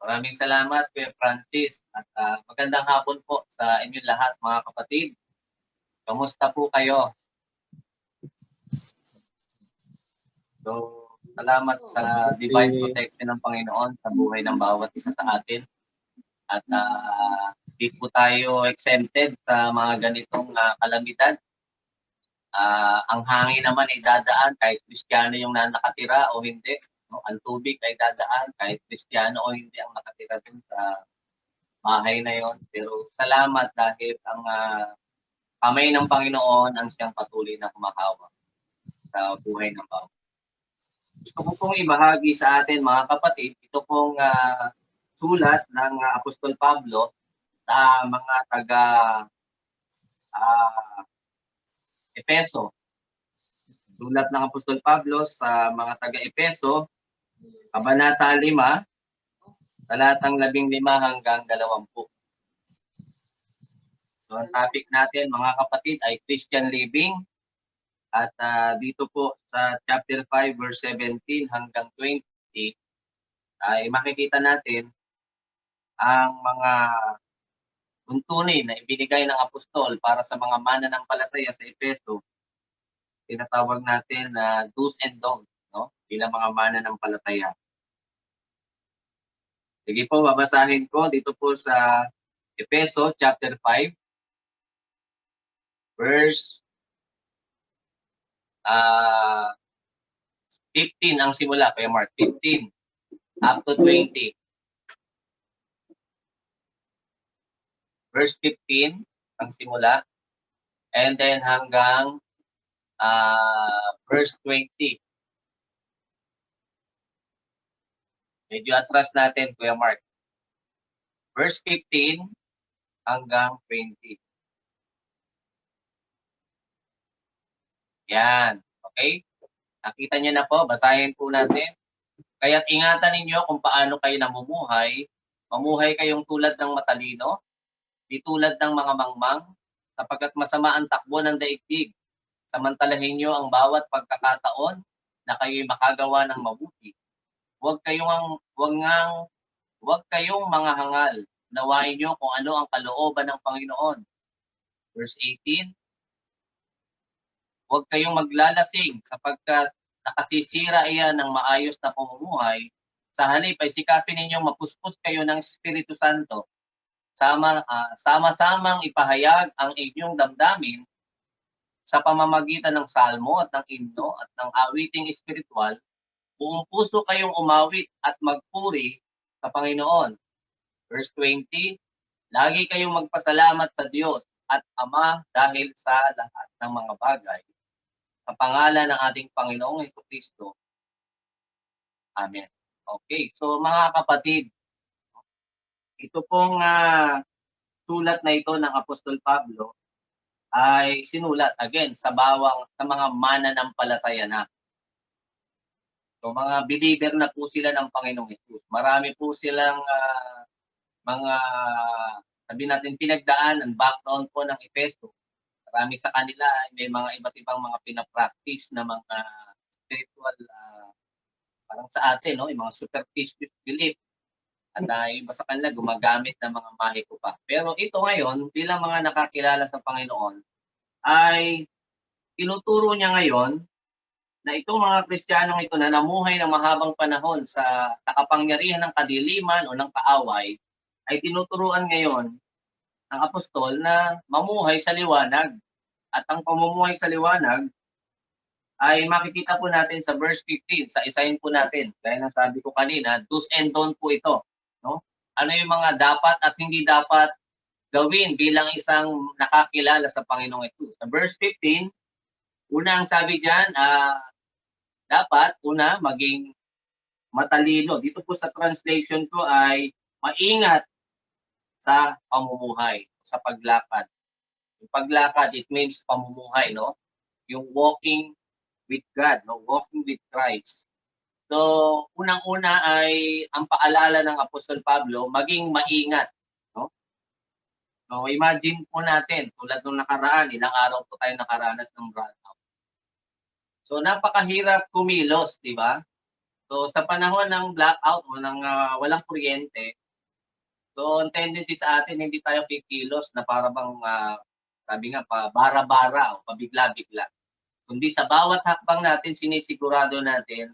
Maraming salamat, Kuya Francis. At ah, magandang hapon po sa inyong lahat, mga kapatid. Kamusta po kayo? So, salamat sa divine protection ng Panginoon sa buhay ng bawat isa sa atin. At di po tayo exempted sa mga ganitong ah, kalamidad. Ah, ang hangin naman ay dadaan kahit Kristiyano yung na nakatira o hindi. No? Ang tubig ay dadaan kahit Kristiyano o hindi ang nakatira dun sa bahay na yon. Pero salamat dahil ang ah, kamay ng Panginoon ang siyang patuloy na kumahawak sa buhay ng bawat. Gusto ko pong ibahagi sa atin mga kapatid, ito pong ah, sulat ng ah, Apostol Pablo sa mga taga ah, Epeso. Sulat ng Apostol Pablo sa mga taga-Epeso, Kabanata 5, talatang 15 hanggang 20. So, ang topic natin, mga kapatid, ay Christian living. At ah, dito po sa chapter 5, verse 17 hanggang 20, ay makikita natin ang mga tuntunin na ibinigay ng apostol para sa mga mananampalataya sa Efeso, tinatawag natin na do's and don'ts, no? Bilang mga mananampalataya. Sige po, babasahin ko dito po sa Efeso chapter 5 verse ah 15 ang simula, kaya Mark 15 up to 20. verse 15 ang simula and then hanggang uh, verse 20. Medyo atras natin, Kuya Mark. Verse 15 hanggang 20. Yan. Okay? Nakita niyo na po, basahin po natin. Kaya't ingatan ninyo kung paano kayo namumuhay. Mamuhay kayong tulad ng matalino, di tulad ng mga mangmang, sapagkat masama ang takbo ng daigdig. Samantalahin nyo ang bawat pagkakataon na kayo'y makagawa ng mabuti. Huwag kayong huwag ngang huwag kayong mga hangal. Nawain nyo kung ano ang kalooban ng Panginoon. Verse 18. Huwag kayong maglalasing sapagkat nakasisira iyan ng maayos na pamumuhay. Sa halip ay sikapin ninyong mapuspos kayo ng Espiritu Santo sama uh, sama-samang ipahayag ang inyong damdamin sa pamamagitan ng salmo at ng himno at ng awiting espiritual, buong puso kayong umawit at magpuri sa Panginoon. Verse 20, Lagi kayong magpasalamat sa Diyos at Ama dahil sa lahat ng mga bagay. Sa pangalan ng ating Panginoong Heso Kristo. Amen. Okay, so mga kapatid, ito pong uh, sulat na ito ng Apostol Pablo ay sinulat again sa bawang sa mga mananampalataya na. So mga believer na po sila ng Panginoong Hesus. Marami po silang uh, mga sabi natin pinagdaanan background po ng Efeso. Marami sa kanila may mga iba't ibang mga pinapractice na mga spiritual uh, parang sa atin no, yung mga superstitious belief at uh, iba sa kanila gumagamit ng mga mahiko pa. Pero ito ngayon, bilang mga nakakilala sa Panginoon, ay tinuturo niya ngayon na itong mga Kristiyanong ito na namuhay ng mahabang panahon sa takapangyarihan ng kadiliman o ng kaaway, ay tinuturuan ngayon ng apostol na mamuhay sa liwanag. At ang pamumuhay sa liwanag ay makikita po natin sa verse 15, sa isahin po natin. Kaya nasabi ko kanina, do's and don't po ito. No? Ano yung mga dapat at hindi dapat gawin bilang isang nakakilala sa Panginoong Yesus. Sa verse 15, una ang sabi diyan, uh, dapat una maging matalino. Dito po sa translation ko ay maingat sa pamumuhay, sa paglakad. Yung paglakad, it means pamumuhay, no? Yung walking with God, no? Walking with Christ. So, unang-una ay ang paalala ng Apostol Pablo, maging maingat. No? So, imagine po natin, tulad nung nakaraan, ilang araw po tayo nakaranas ng. So, napakahirap kumilos, di ba? So sa panahon ng blackout o ng ah, walang kuryente, so ang tendency sa atin hindi tayo kikilos na para bang ah, sabi nga pa bara-bara o pabigla-bigla. Kundi sa bawat hakbang natin sinisigurado natin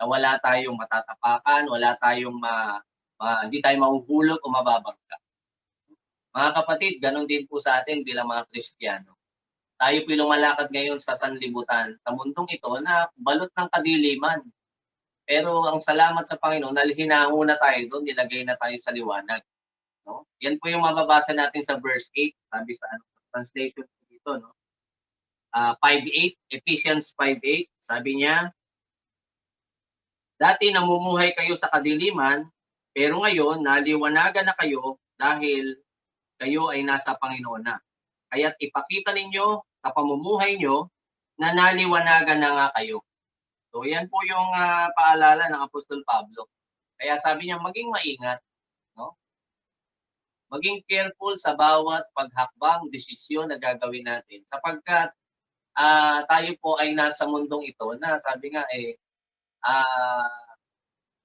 na wala tayong matatapakan, wala tayong ma, ma- hindi tayo mahuhulog o mababangga. Mga kapatid, ganun din po sa atin bilang mga Kristiyano. Tayo po lumalakad ngayon sa sanlibutan, sa mundong ito na balot ng kadiliman. Pero ang salamat sa Panginoon, nalhinango na tayo doon, nilagay na tayo sa liwanag. No? Yan po yung mababasa natin sa verse 8, sabi sa ano, translation dito, no? Ah, 5.8, Ephesians 5.8, sabi niya, Dati namumuhay kayo sa kadiliman, pero ngayon naliwanagan na kayo dahil kayo ay nasa Panginoon na. Kaya't ipakita ninyo sa pamumuhay nyo na naliwanagan na nga kayo. So yan po yung ah, paalala ng Apostol Pablo. Kaya sabi niya maging maingat, no? Maging careful sa bawat paghakbang, desisyon na gagawin natin sapagkat ah, tayo po ay nasa mundong ito na sabi nga eh ah,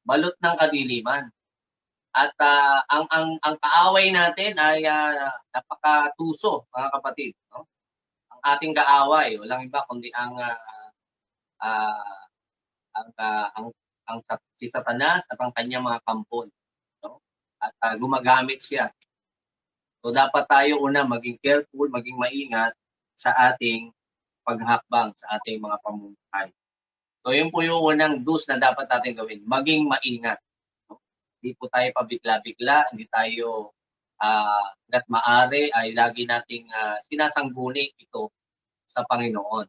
balot ng kadiliman. At ah, ang ang ang kaaway natin ay ah, napakatuso, mga kapatid, no? Ating kaaway, walang iba kundi ang ah, ah, ang, ah, ang ang si Satanas at ang kanyang mga kampon, no? At ah, gumagamit siya. So dapat tayo una maging careful, maging maingat sa ating paghakbang sa ating mga pamumuhay. So yun po yung unang dus na dapat natin gawin, maging maingat. Hindi po tayo pabigla-bigla, hindi tayo ah hangga't maaari ay lagi nating ah, sinasangguni ito sa Panginoon.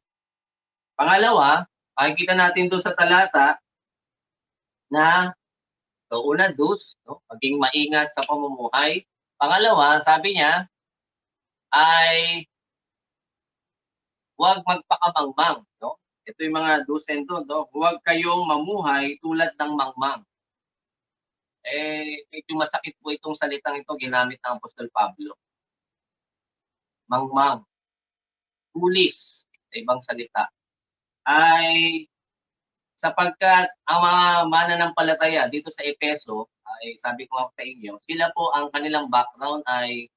Pangalawa, makikita natin doon sa talata na so una dus, no? maging maingat sa pamumuhay. Pangalawa, sabi niya ay huwag magpakamangmang, no? Ito yung mga do's and don'ts, no? Huwag kayong mamuhay tulad ng mangmang. Eh, medyo masakit po itong salitang ito ginamit ng Apostol Pablo. Mangmang. Tulis, sa ibang salita. Ay sapagkat ang mga mananampalataya dito sa Epeso, ay sabi ko sa inyo, sila po ang kanilang background ay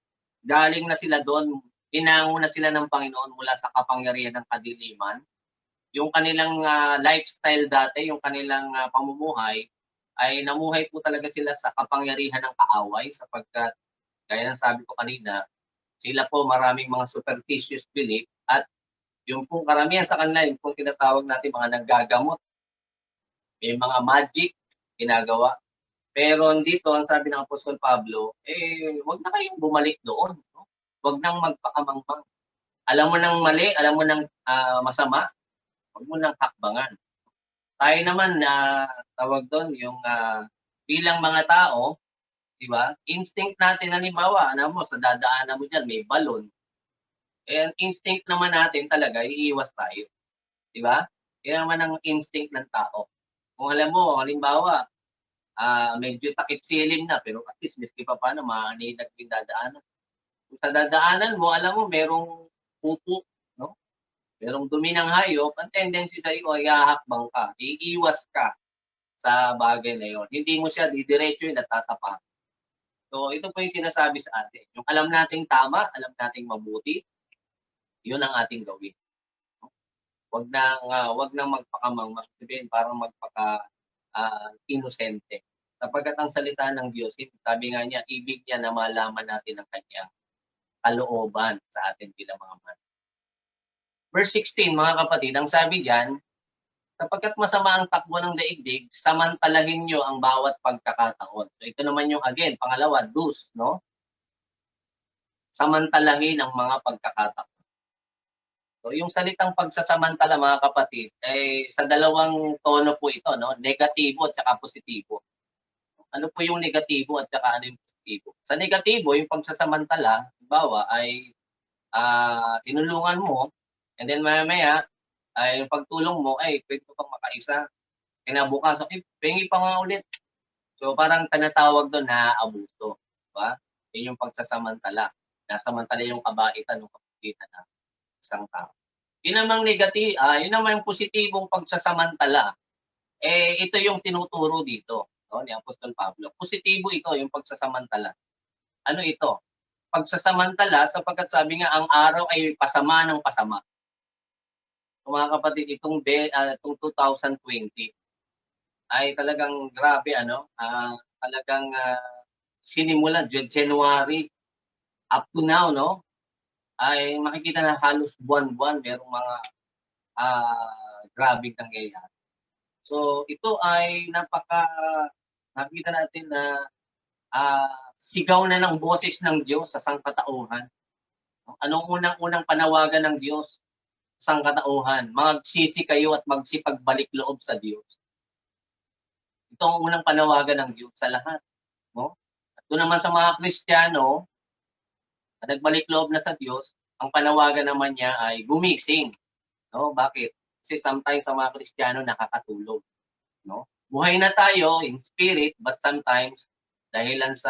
galing na sila doon, inango na sila ng Panginoon mula sa kapangyarihan ng kadiliman. Yung kanilang ah, lifestyle dati, yung kanilang ah, pamumuhay, ay namuhay po talaga sila sa kapangyarihan ng kaaway sapagkat, gaya ng sabi ko kanina, sila po maraming mga superstitious belief at yung pong karamihan sa kanila, yung pong tinatawag natin mga naggagamot, may mga magic ginagawa. Pero dito, ang sabi ng Apostol Pablo, eh, wag na kayong bumalik doon. No? Wag nang magpakamangmang. Alam mo nang mali, alam mo nang ah, masama, wag mo nang hakbangan. Tayo naman na tawag doon yung ah, bilang mga tao, di ba? Instinct natin halimbawa, alam mo sa dadaanan mo diyan may balon. Eh ang instinct naman natin talaga iiwas tayo. Di ba? Yan naman ang instinct ng tao. Kung alam mo, halimbawa, ah medyo takip silim na, pero at least miski pa paano, maaninag yung dadaanan. Kung sa dadaanan mo, alam mo, merong pupo? Merong dumi ng hayop, ang tendency sa iyo ay hahakbang ka, iiwas ka sa bagay na yon. Hindi mo siya didiretso yung natatapak. So, ito po yung sinasabi sa atin. Yung alam nating tama, alam nating mabuti, yun ang ating gawin. Wag nang uh, wag nang magpakamangmang, sabihin parang magpaka ah, inosente. Sapagkat ang salita ng Diyos, sabi nga niya, ibig niya na malaman natin ang kanyang kalooban sa atin bilang mga man. Verse 16, mga kapatid, ang sabi diyan, sapagkat masama ang takbo ng daigdig, samantalahin nyo ang bawat pagkakataon. So ito naman yung again, pangalawa, dus, no? Samantalahin ang mga pagkakataon. So yung salitang pagsasamantala mga kapatid, ay sa dalawang tono po ito, no? Negatibo at saka positibo. Ano po yung negatibo at saka ano yung positibo? Sa negatibo, yung pagsasamantala, bawa ay ah tinulungan mo and then maya-maya ay yung pagtulong mo ay pwede mo pang makaisa. Kinabukasan, eh, pengi pa nga ulit. So parang tinatawag doon na abuso. Diba? Yun yung pagsasamantala. Nasamantala yung kabaitan ng kapagitan ng isang tao. Yun namang negative, ah, yun naman yung positibong pagsasamantala Eh, ito yung tinuturo dito no, ni Apostol Pablo. Positibo ito, yung pagsasamantala. Ano ito? Pagsasamantala sapagkat sabi nga, ang araw ay pasama ng pasama. Mga kapatid, itong, be, uh, itong 2020 ay talagang grabe, ano? Uh, talagang uh, sinimulan, January up to now, no? Ay makikita na halos buwan-buwan merong mga uh, grabing nangyayari. So ito ay napaka nakita natin na uh, sigaw na ng boses ng Diyos sa sangkatauhan. Anong unang-unang panawagan ng Diyos sangkatauhan? Magsisi kayo at magsipagbalik loob sa Diyos. Ito ang unang panawagan ng Diyos sa lahat. No? At doon naman sa mga Kristiyano, na nagbalik loob na sa Diyos, ang panawagan naman niya ay gumising. No? Bakit? Kasi sometimes sa mga Kristiyano nakakatulog. No? Buhay na tayo in spirit, but sometimes dahilan sa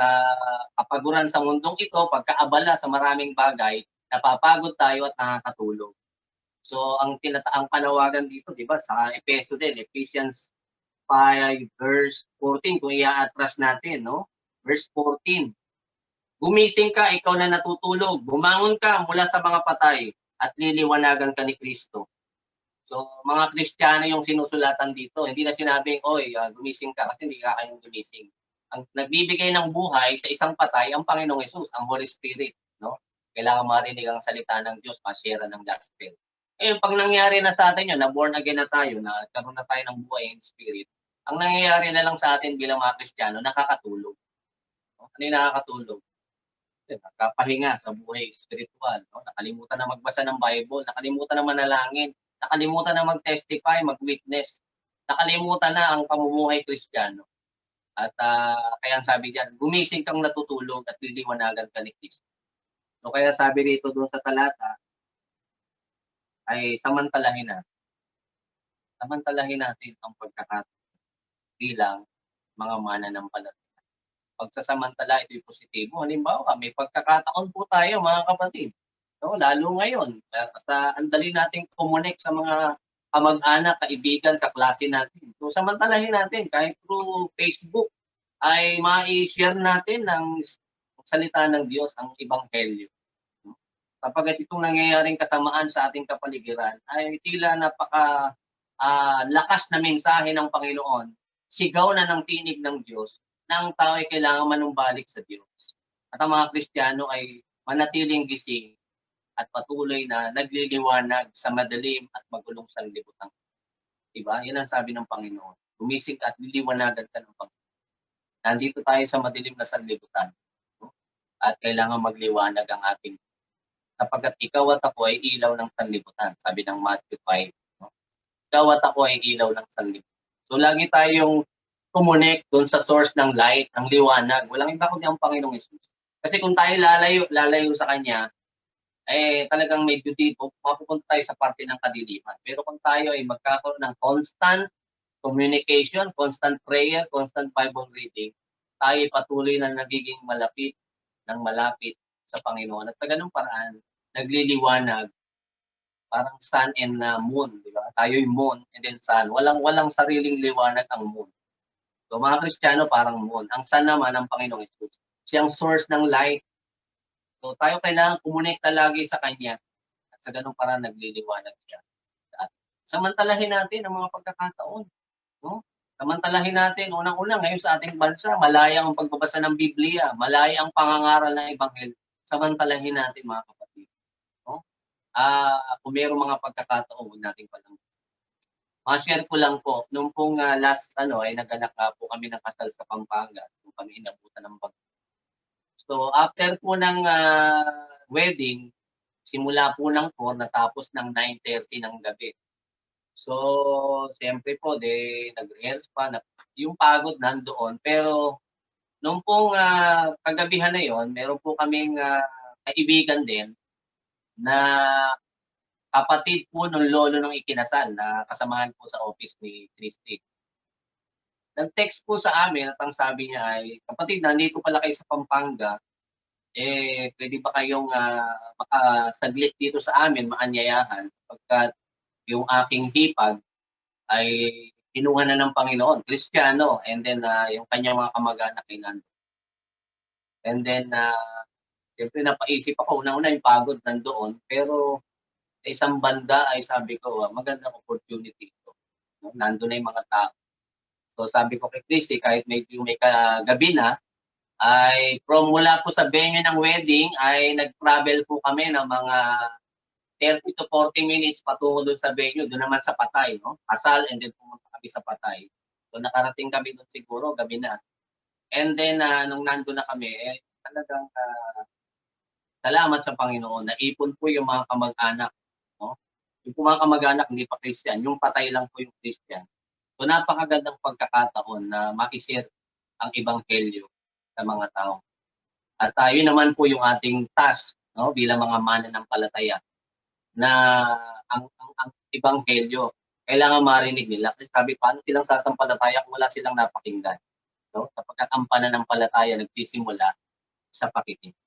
kapaguran sa mundong ito, pagkaabala sa maraming bagay, napapagod tayo at nakakatulog. So ang tinata ang panawagan dito, 'di ba, sa Efeso din, Ephesians 5 verse 14 kung i-atras natin, no? Verse 14. Gumising ka, ikaw na natutulog. Bumangon ka mula sa mga patay at liliwanagan ka ni Kristo. So, mga Kristiyano yung sinusulatan dito. Hindi na sinabing, oy, uh, gumising ka kasi hindi ka kayong gumising. Ang nagbibigay ng buhay sa isang patay, ang Panginoong Yesus, ang Holy Spirit. No? Kailangan marinig ang salita ng Diyos, masyera ng gospel. Eh, pag nangyari na sa atin yun, na born again na tayo, na karoon na tayo ng buhay in spirit, ang nangyayari na lang sa atin bilang mga Kristiyano, nakakatulog. No? Ano yung nakakatulog? Nakapahinga sa buhay spiritual. No? Nakalimutan na magbasa ng Bible, nakalimutan na manalangin, Nakalimutan na mag-testify, mag-witness. Nakalimutan na ang pamumuhay kristyano. At uh, kaya sabi diyan, gumising kang natutulog at liliwanagan ka ni Kristo. So kaya sabi rito doon sa talata, ay samantalahin natin. Samantalahin natin ang pagkakataon bilang mga mananampalataya. Pagsasamantala, ito'y positibo. Halimbawa, may pagkakataon po tayo mga kapatid No, lalo ngayon, sa andali nating kumonek sa mga kamag-anak, kaibigan, kaklase natin. So samantalahin natin kahit through Facebook ay ma-share natin ng salita ng Diyos ang ebanghelyo. Kapag itong nangyayaring kasamaan sa ating kapaligiran ay tila napaka uh, lakas na mensahe ng Panginoon, sigaw na ng tinig ng Diyos na ang tao ay kailangan manumbalik sa Diyos. At ang mga Kristiyano ay manatiling gising at patuloy na nagliliwanag sa madilim at magulong sanlibutan. Diba? Yan ang sabi ng Panginoon. Gumising at liliwanagan ka ng Panginoon. Nandito tayo sa madilim na sanlibutan. At kailangan magliwanag ang ating sapagkat ikaw at ako ay ilaw ng sanlibutan. Sabi ng Matthew 5. No? Ikaw at ako ay ilaw ng sanlibutan. So lagi tayong kumonek doon sa source ng light, ng liwanag. Walang iba kundi ang Panginoong Yesus. Kasi kung tayo lalayo, lalayo sa Kanya, eh talagang medyo dito, mapupunta tayo sa parte ng kadiliman. Pero kung tayo ay magkakaroon ng constant communication, constant prayer, constant Bible reading, tayo patuloy na nagiging malapit ng malapit sa Panginoon. At sa ganung paraan, nagliliwanag parang sun and uh, moon, di ba? Tayo yung moon and then sun. Walang walang sariling liwanag ang moon. So mga Kristiyano parang moon. Ang sun naman ang Panginoong Isus. Siyang source ng light, So tayo kailangan kumonekta lagi sa Kanya at sa ganung paraan nagliliwanag siya. At samantalahin natin ang mga pagkakataon. No? Samantalahin natin, unang-una ngayon sa ating bansa, malaya ang pagbabasa ng Biblia, malaya ang pangangaral ng Ebanghelyo. Samantalahin natin mga kapatid. Uh, kung mayroong mga pagkakataon, huwag natin palang Ma-share ko lang po, nung pong uh, last ano ay naganak uh, po kami ng kasal sa Pampanga, nung kami inabutan ng bagyo So after po ng uh, wedding, simula po ng 4, natapos ng 9.30 ng gabi. So, siyempre po, de, nag-rehearse pa, na, yung pagod nandoon. Pero, nung pong uh, kagabihan na yon, meron po kaming uh, kaibigan din na kapatid po ng lolo ng ikinasal na kasamahan po sa office ni Christy. Nag-text po sa amin at ang sabi niya ay, kapatid, nandito pala kayo sa Pampanga, eh, pwede ba kayong uh, makasaglit dito sa amin, maanyayahan, pagkat yung aking hipag ay kinuha na ng Panginoon, Kristiyano, and then ah, yung kanyang mga kamag-anak ay nandun. And then, uh, siyempre napaisip ako, una-una yung pagod nandoon, pero sa isang banda ay sabi ko, ah, magandang opportunity ito. No? Nandun na yung mga tao. So sabi ko kay Chrissy, kahit medyo may kagabi na, ay from mula po sa venue ng wedding, ay nag-travel po kami ng mga 30 to 40 minutes patungo doon sa venue, doon naman sa Patay, no? Kasal and then pumunta kami sa Patay. So nakarating kami doon siguro, gabi na. And then uh, nung nando na kami, eh, talagang uh, salamat sa Panginoon. Naipon po yung mga kamag-anak. No? Yung mga kamag-anak, hindi pa Christian. Yung patay lang po yung Christian. So napakagandang pagkakataon na maisir ang ebanghelyo sa mga tao. At uh, yun naman po yung ating task no, bilang mga mananampalataya na ang, ang, ang ebanghelyo kailangan marinig nila. Kasi sabi, paano silang sasampalataya kung wala silang napakinggan? No? Sapagkat ang pananampalataya nagsisimula sa pakikinig.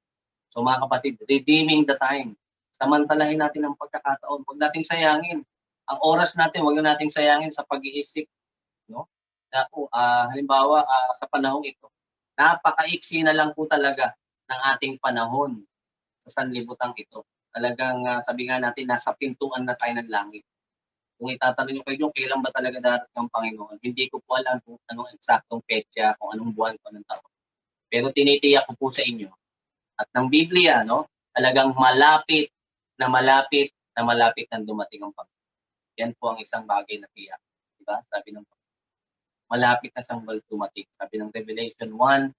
So mga kapatid, redeeming the time. Samantalahin natin ang pagkakataon. Huwag nating sayangin. Ang oras natin, huwag na nating sayangin sa pag-iisip no? Na uh, halimbawa uh, sa panahong ito, napakaiksi na lang po talaga ng ating panahon sa sanlibutan ito. Talagang uh, sabi nga natin, nasa pintuan na tayo ng langit. Kung itatanong nyo kayo, kailan ba talaga darating ang Panginoon? Hindi ko po alam kung anong eksaktong petsa, kung anong buwan, kung anong taon. Pero tinitiyak ko po sa inyo, at ng Biblia, no, talagang malapit na malapit na malapit nang dumating ang Panginoon. Yan po ang isang bagay na tiyak. Diba? Sabi ng malapit na sangbal dumating. Sabi ng Revelation 1,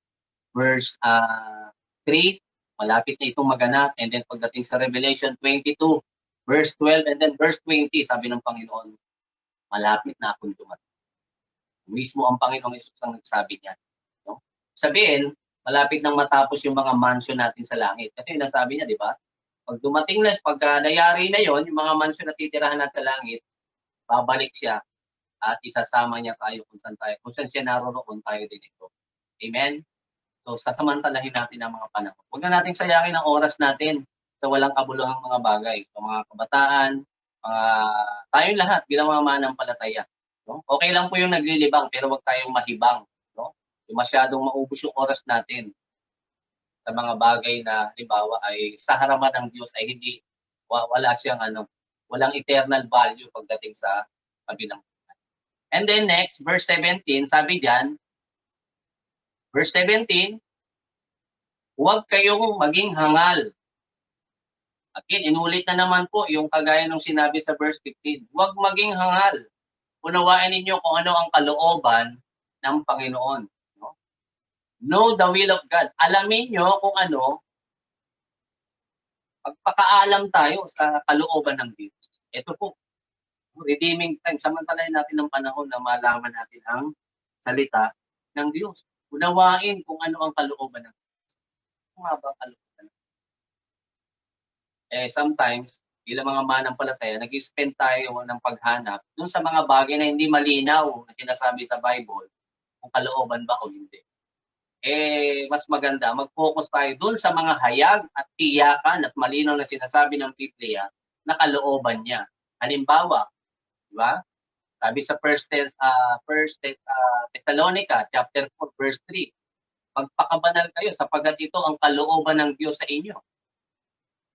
verse uh, 3, malapit na itong maganap. And then pagdating sa Revelation 22, verse 12, and then verse 20, sabi ng Panginoon, malapit na akong dumating. Mismo ang Panginoong Isus ang nagsabi niya. No? Sabihin, malapit nang matapos yung mga mansion natin sa langit. Kasi nasabi niya, di ba? Pag dumating na, pag uh, nayari na yon yung mga mansion na titirahan natin sa langit, babalik siya at isasama niya tayo kung saan tayo, kung saan siya naroroon tayo din ito. Amen? So, sasamantalahin natin ang mga panahon. Huwag na natin sayangin ang oras natin sa walang kabuluhang mga bagay. So, mga kabataan, mga, tayong lahat bilang mga manampalataya. No? Okay lang po yung naglilibang, pero huwag tayong mahibang. Yung masyadong maubos yung oras natin sa mga bagay na, halimbawa, ay sa harapan ng Diyos ay hindi, wala siyang ano, walang eternal value pagdating sa kabilang And then next, verse 17, sabi diyan, verse 17, huwag kayong maging hangal. Again, inulit na naman po yung kagaya ng sinabi sa verse 15. Huwag maging hangal. Unawain ninyo kung ano ang kalooban ng Panginoon. No? Know the will of God. Alamin nyo kung ano, pagpakaalam tayo sa kalooban ng Diyos. Ito po, redeeming time. Samantalahin natin ng panahon na malaman natin ang salita ng Diyos. Unawain kung ano ang kalooban ng Diyos. Ano nga ba ang kalooban ng Eh, sometimes, bilang mga manampalataya, nag-spend tayo ng paghanap dun sa mga bagay na hindi malinaw na sinasabi sa Bible kung kalooban ba o hindi. Eh, mas maganda, mag-focus tayo dun sa mga hayag at tiyakan at malinaw na sinasabi ng Biblia na kalooban niya. Halimbawa, Di ba? Sabi sa first uh, first uh, Thessalonica chapter 4 verse 3. Magpakabanal kayo sapagkat ito ang kalooban ng Diyos sa inyo.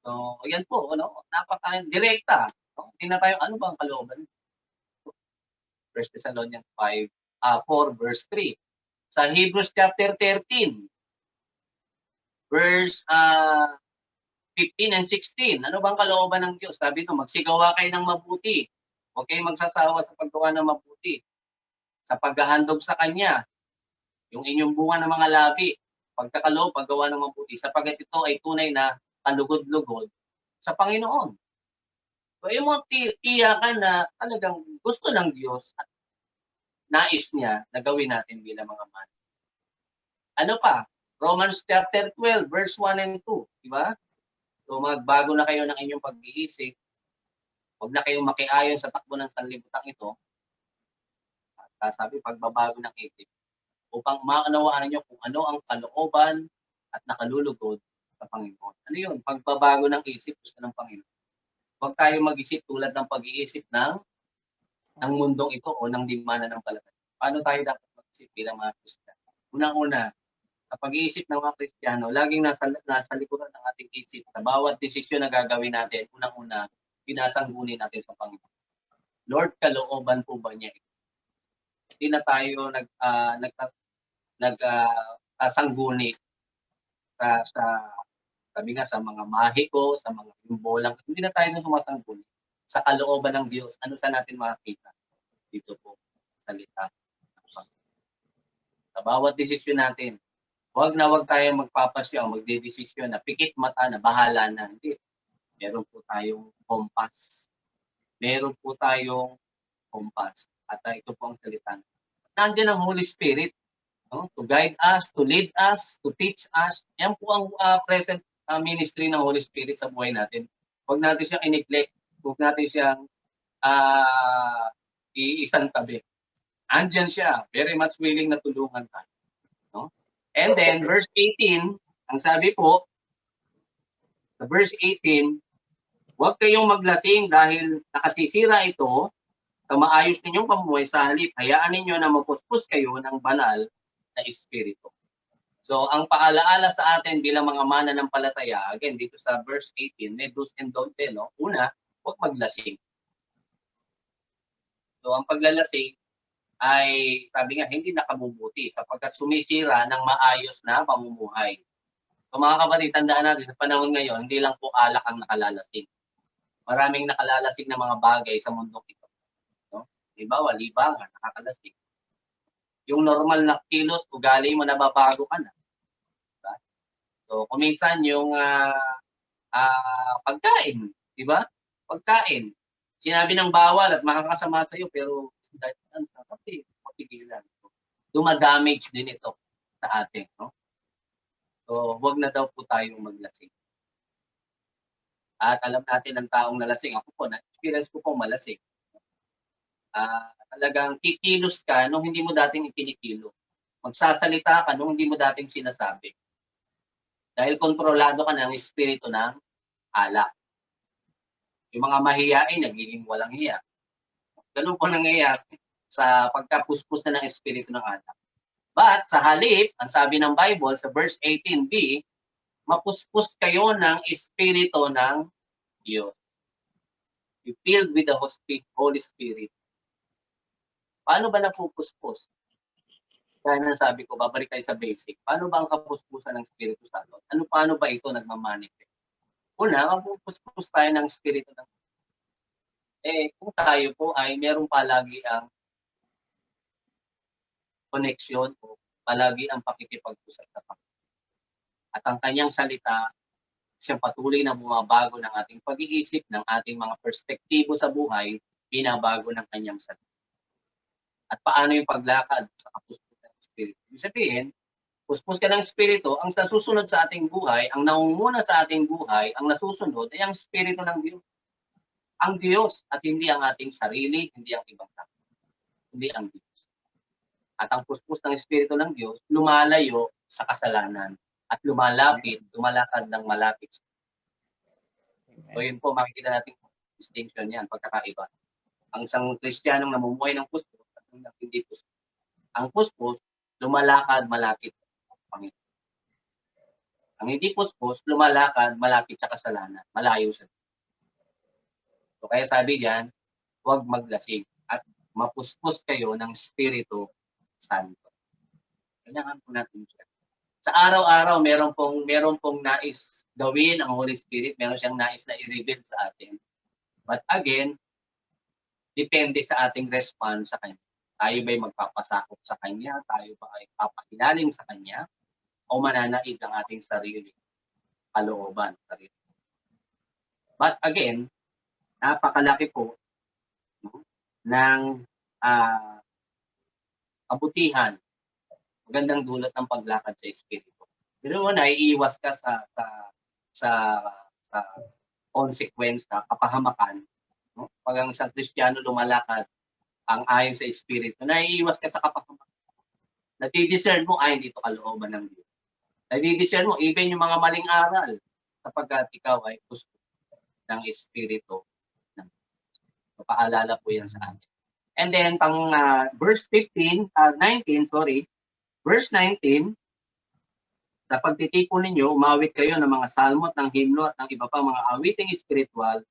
So, yan po, ano, napaka direkta. No? Hindi na tayo ano ba ang kalooban? First Thessalonians 5 uh, 4 verse 3. Sa Hebrews chapter 13 verse uh, 15 and 16. Ano bang kalooban ng Diyos? Sabi no, magsigawa kayo ng mabuti Huwag kayong magsasawa sa paggawa ng mabuti. Sa paghahandog sa Kanya, yung inyong bunga ng mga labi, pagkakaloob, paggawa ng mabuti, sapagat ito ay tunay na kalugod-lugod sa Panginoon. So, yung mga tiyakan na talagang gusto ng Diyos at nais niya na gawin natin bilang mga man. Ano pa? Romans chapter 12, verse 1 and 2. Di ba? So magbago na kayo ng inyong pag-iisip Huwag na kayong makiayon sa takbo ng sanlibutan ito. At sabi, pagbabago ng isip. Upang maunawaan ninyo kung ano ang kalooban at nakalulugod sa Panginoon. Ano yun? Pagbabago ng isip gusto ng Panginoon. Huwag tayo mag-isip tulad ng pag-iisip ng ng mundong ito o ng dimana ng palataya. Paano tayo dapat mag-isip bilang mga Kristiyano? Unang-una, sa pag-iisip ng mga Kristiyano, laging nasa, nasa likuran ng ating isip sa bawat desisyon na gagawin natin, unang-una, pinasanggunin natin sa Panginoon. Lord, kalooban po ba niya? Hindi na tayo nag, uh, nag, nag uh, sasangguni sa, sa sabi nga sa mga mahiko, sa mga imbolang, hindi na tayo sumasangguni sa kalooban ng Diyos. Ano sa natin makakita? Dito po, salita. Sa bawat desisyon natin, Huwag na huwag tayong magpapasya o magdedesisyon na pikit mata na bahala na. Hindi. Meron po tayong kompas. Meron po tayong kompas. At uh, ito po ang salita. Nandiyan ang Holy Spirit no? to guide us, to lead us, to teach us. Yan po ang uh, present uh, ministry ng Holy Spirit sa buhay natin. Huwag natin siyang i-neglect. Huwag natin siyang uh, iisang tabi. Andyan siya, very much willing na tulungan tayo. And then, verse 18, ang sabi po, sa verse 18, huwag kayong maglasing dahil nakasisira ito sa maayos ninyong pamumuhay sa halip. Hayaan ninyo na mapuspos kayo ng banal na espiritu. So, ang paalaala sa atin bilang mga mana ng palataya, again, dito sa verse 18, may do's and don't no? Una, huwag maglasing. So, ang paglalasing, ay sabi nga hindi nakabubuti sapagkat sumisira ng maayos na pamumuhay. So mga kapatid, tandaan natin sa panahon ngayon, hindi lang po alak ang nakalalasing. Maraming nakalalasing na mga bagay sa mundong ito. No? Halimbawa, libangan, nakakalasing. Yung normal na kilos, ugali mo, nababago ka na. Diba? So, kuminsan yung uh, uh, pagkain, di ba? Pagkain. Sinabi ng bawal at makakasama sa iyo, pero dahil sa kape, mapigilan. Dumadamage din ito sa atin. No? So, wag na daw po tayong maglasing. At alam natin ng taong nalasing. Ako po, na-experience ko po malasing. Uh, talagang kikilos ka nung hindi mo dating ikinikilo. Magsasalita ka nung hindi mo dating sinasabi. Dahil kontrolado ka ng espiritu ng alak. Yung mga mahiyain, nagiging walang hiya. Ganun po nangyayari sa pagkapuspos na ng Espiritu ng anak. But sa halip, ang sabi ng Bible sa verse 18b, mapuspos kayo ng Espiritu ng Diyos. You filled with the Holy Spirit. Paano ba napupuspos? Kaya na sabi ko, babalik tayo sa basic. Paano ba ang kapuspusan ng Espiritu Santo? Ano paano ba ito nagmamanifest? Una, mapupuspos tayo ng Espiritu ng eh kung tayo po ay meron palagi ang connection o palagi ang pakikipag-usap sa Panginoon. At ang kanyang salita, siyang patuloy na bumabago ng ating pag-iisip, ng ating mga perspektibo sa buhay, binabago ng kanyang salita. At paano yung paglakad sa kapuspos ng Espiritu? Ibig sabihin, puspos ka ng Espiritu, ang nasusunod sa ating buhay, ang naunguna sa ating buhay, ang nasusunod ay ang Espiritu ng Diyos ang Diyos at hindi ang ating sarili, hindi ang ibang tao. Hindi ang Diyos. At ang puspos ng Espiritu ng Diyos, lumalayo sa kasalanan at lumalapit, lumalakad ng malapit. So yun po, makikita natin distinction yan, pagkakaiba. Ang isang Kristiyanong namumuhay ng puspos at ng hindi puspos. Ang puspos, lumalakad malapit Panginoon. Ang hindi puspos, lumalakad malapit sa kasalanan, malayo sa Diyos. So kaya sabi diyan, huwag maglasing at mapuspos kayo ng Espiritu Santo. Kailangan po natin siya. Sa araw-araw, meron pong, meron pong nais gawin ang Holy Spirit, meron siyang nais na i-reveal sa atin. But again, depende sa ating response sa Kanya. Tayo ba'y magpapasakop sa Kanya? Tayo ba ay papakilalim sa Kanya? O mananaig ang ating sarili? Kalooban. Sarili. But again, napakalaki po no, ng uh, kabutihan, magandang dulot ng paglakad sa Espiritu. Pero una, iiwas ka sa sa sa, sa consequence, sa kapahamakan. No? Pag ang isang Kristiyano lumalakad ang ayon sa Espiritu, naiiwas ka sa kapahamakan. Natidiscern mo, ay, dito kalooban ng Diyos. Natidiscern mo, even yung mga maling aral, sapagkat ikaw ay gusto ng Espiritu paalala po yan sa atin. And then, pang ah, verse 15, ah, 19, sorry, verse 19, sa pagtitipon ninyo, umawit kayo ng mga salmo at ng himno at ng iba pang mga awiting spiritual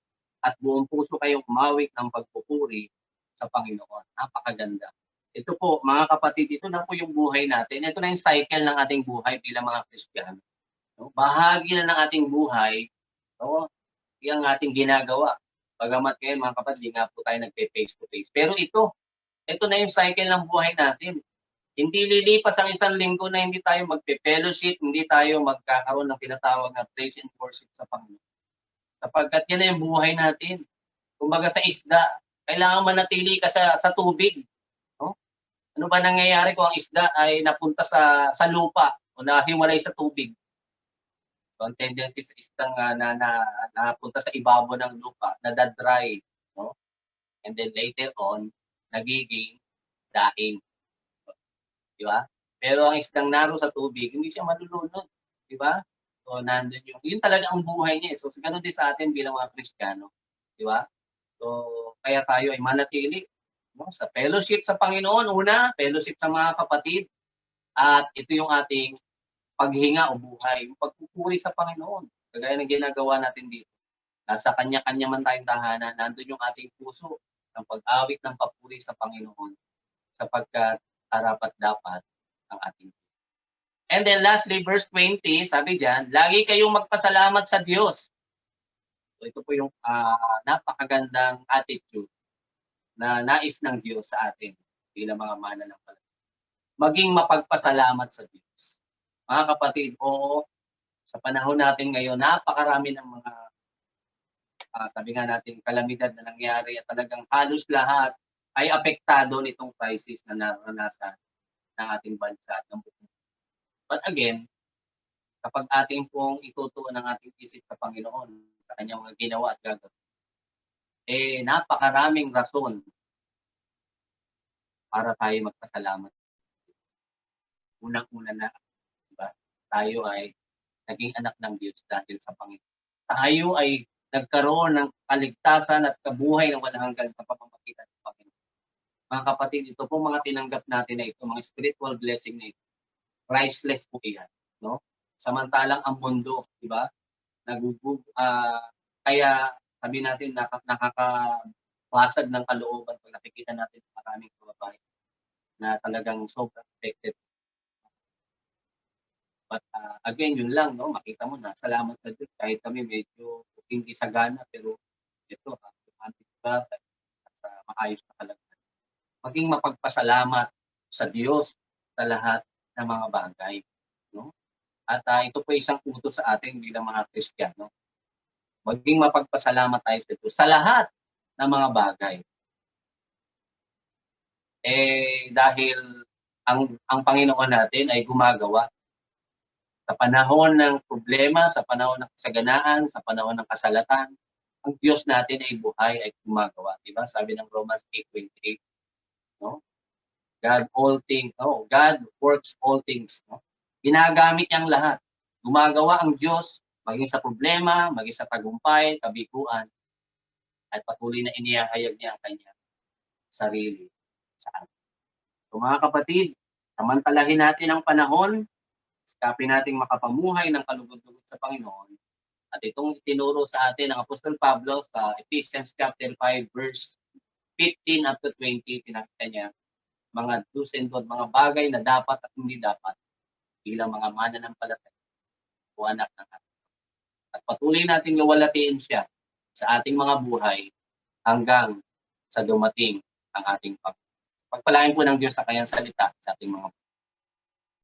at buong puso kayong umawit ng pagpupuri sa Panginoon. Napakaganda. Ito po, mga kapatid, ito na po yung buhay natin. Ito na yung cycle ng ating buhay bilang mga Kristiyano. No? Bahagi na ng ating buhay, no? yung ating ginagawa. Bagamat ngayon, mga kapatid, di nga po tayo nagpe-face to face. Pero ito, ito na yung cycle ng buhay natin. Hindi lilipas ang isang linggo na hindi tayo magpe-fellowship, hindi tayo magkakaroon ng tinatawag na praise and worship sa Panginoon. Sapagkat yan na yung buhay natin. Kumbaga sa isda, kailangan manatili ka sa, sa tubig. No? Ano ba nangyayari kung ang isda ay napunta sa, sa lupa o nahiwalay sa tubig? So ang tendency sa isdang uh, na, na, napunta sa ibabaw ng lupa, nadadry. No? And then later on, nagiging daing. Di ba? Pero ang isdang naro sa tubig, hindi siya malulunod. Di ba? So, nandun yung, yun talaga ang buhay niya. eh. So, ganun din sa atin bilang mga Kristiyano. Di ba? So, kaya tayo ay manatili no? sa fellowship sa Panginoon. Una, fellowship sa mga kapatid. At ito yung ating paghinga o buhay. Yung pagpupuri sa Panginoon. Kagaya ng ginagawa natin dito. Nasa kanya-kanya man tayong tahanan, nandun yung ating puso ng pag-awit ng papuri sa Panginoon sapagkat karapat dapat ang ating And then lastly, verse 20, sabi diyan, lagi kayong magpasalamat sa Diyos. So ito po yung uh, napakagandang attitude na nais ng Diyos sa atin bilang mga mana ng Maging mapagpasalamat sa Diyos. Mga kapatid, oo, sa panahon natin ngayon, napakarami ng mga uh, sabi nga natin, kalamidad na nangyari at talagang halos lahat ay apektado nitong crisis na naranasan ng ating bansa at ng buong But again, kapag ating pong itutuon ang ating isip sa Panginoon, sa kanyang mga ginawa at gagawin, eh napakaraming rason para tayo magpasalamat. Unang-una na, diba? tayo ay naging anak ng Diyos dahil sa Panginoon. Tayo ay nagkaroon ng kaligtasan at kabuhay ng walang hanggan sa pamamagitan ng Panginoon. Mga kapatid, ito po mga tinanggap natin na ito, mga spiritual blessing na ito. Priceless po yan. No? Samantalang ang mundo, di ba? Nagugug, uh, kaya sabi natin nak- nakakabasag ng kalooban pag nakikita natin maraming kababayan na talagang sobrang affected. But uh, again, yun lang, no? makita mo na, salamat sa Diyos kahit kami medyo hindi sagana, pero ito, uh, at sa maayos na kalagayan maging mapagpasalamat sa Diyos sa lahat ng mga bagay. No? At uh, ito po isang utos sa atin bilang mga Kristiyano. Maging mapagpasalamat tayo sa Diyos sa lahat ng mga bagay. Eh, dahil ang, ang Panginoon natin ay gumagawa sa panahon ng problema, sa panahon ng kasaganaan, sa panahon ng kasalatan, ang Diyos natin ay buhay ay gumagawa. Diba? Sabi ng Romans 8.28, no? God all things, no? God works all things, no? Ginagamit niyang lahat. Gumagawa ang Diyos maging sa problema, maging sa tagumpay, kabiguan, at patuloy na inihahayag niya ang kanyang sarili sa atin. So mga kapatid, samantalahin natin ang panahon, sikapin nating makapamuhay ng kalugod-lugod sa Panginoon. At itong tinuro sa atin ng Apostol Pablo sa Ephesians chapter 5 verse 15 up to 20, pinakita niya mga do's and don't, mga bagay na dapat at hindi dapat bilang mga mana ng palatay o anak ng ating. At patuloy natin luwalatiin siya sa ating mga buhay hanggang sa dumating ang ating pag. Pagpalain po ng Diyos sa kanyang salita sa ating mga